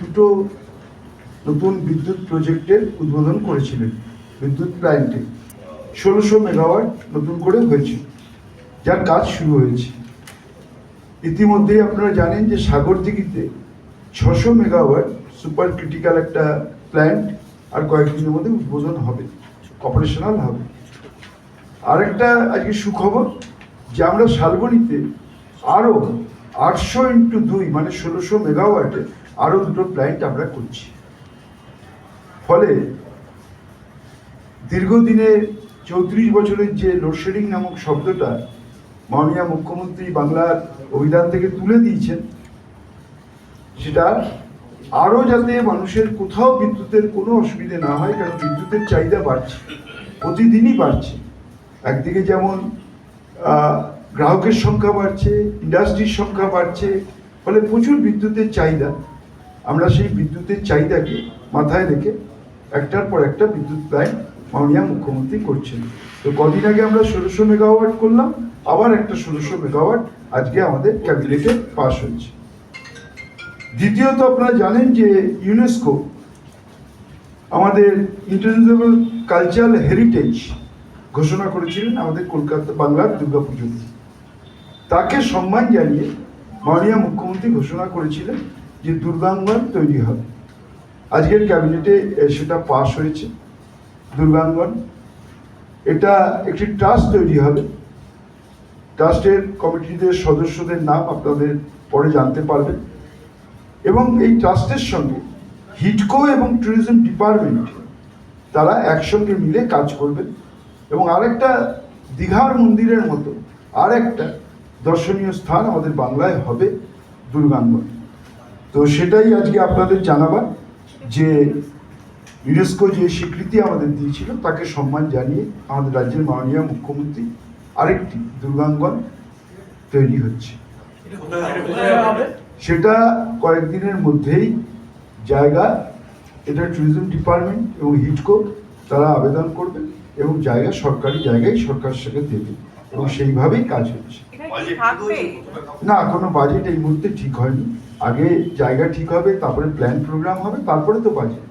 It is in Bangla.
দুটো নতুন বিদ্যুৎ প্রজেক্টের উদ্বোধন করেছিলেন, বিদ্যুৎ প্ল্যান্টে ষোলোশো মেগাওয়াট নতুন করে হয়েছে, যার কাজ শুরু হয়েছে। ইতিমধ্যেই আপনারা জানেন যে সাগরদিঘিতে ছশো মেগাওয়াট সুপার ক্রিটিক্যাল একটা প্ল্যান্ট আর কয়েকদিনের মধ্যে উদ্বোধন হবে, অপারেশনাল হবে। আরেকটা আজকে সুখবর যে আমরা শালবনীতে আরও আটশো ইন্টু দুই মানে ষোলোশো মেগাওয়াটে আরও দুটো প্ল্যান্ট আমরা করছি ফলে দীর্ঘদিনে চৌত্রিশ বছরের যে লোডশেডিং নামক শব্দটা মাননীয় মুখ্যমন্ত্রী বাংলার অভিধান থেকে তুলে দিয়েছেন, সেটা আরও যাতে মানুষের কোথাও বিদ্যুতের কোনো অসুবিধে না হয়, কারণ বিদ্যুতের চাহিদা বাড়ছে, প্রতিদিনই বাড়ছে। একদিকে যেমন গ্রাহকের সংখ্যা বাড়ছে ইন্ডাস্ট্রির সংখ্যা বাড়ছে, ফলে প্রচুর বিদ্যুতের চাহিদা। আমরা সেই বিদ্যুতের চাহিদাকে মাথায় রেখে একটার পর একটা বিদ্যুৎ প্ল্যান্ট মাননীয় মুখ্যমন্ত্রী করছেন। তো কদিন আগে আমরা ষোলোশো মেগাওয়াট করলাম, আবার একটা ষোলোশো মেগাওয়াট আজকে আমাদের ক্যাবিনেটে পাশ হয়েছে। দ্বিতীয়ত আপনারা জানেন যে ইউনেস্কো আমাদের ইন্টারন্যাশনাল কালচারাল হেরিটেজ ঘোষণা করেছিলেন আমাদের কলকাতা, বাংলার দুর্গাপুজোতে তাকে সম্মান জানিয়ে মাননীয় মুখ্যমন্ত্রী ঘোষণা করেছিলেন যে দুর্গাঙ্গন তৈরি হবে। আজকের ক্যাবিনেটে সেটা পাশ হয়েছে, দুর্গাঙ্গন। এটা একটি ট্রাস্ট তৈরি হবে। ট্রাস্টের কমিটিদের সদস্যদের নাম আপনাদের পরে জানতে পারবেন। এবং এই ট্রাস্টের সঙ্গে হিটকো এবং ট্যুরিজম ডিপার্টমেন্ট, তারা একসঙ্গে মিলে কাজ করবেন। এবং আরেকটা দীঘার মন্দিরের মতো আরেকটা দর্শনীয় স্থান আমাদের বাংলায় হবে দুর্গাঙ্গন। তো সেটাই আজকে আপনাদের জানাবার যে ইউনেস্কো যে স্বীকৃতি আমাদের দিয়েছিল, তাকে সম্মান জানিয়ে আমাদের রাজ্যের মাননীয় মুখ্যমন্ত্রী আরেকটি দুর্গাঙ্গন তৈরি হচ্ছে। সেটা কয়েকদিনের মধ্যেই জায়গা, এটা ট্যুরিজম ডিপার্টমেন্ট এবং হিটকো তারা আবেদন করবে এবং জায়গা সরকারি জায়গায় সরকার সেটা দেবে এবং সেইভাবেই কাজ হচ্ছে। না কোনো বাজেট এই মুহূর্তে ঠিক হয়নি। আগে জায়গা ঠিক হবে তারপরে প্ল্যান প্রোগ্রাম হবে তারপরে তো বাজেট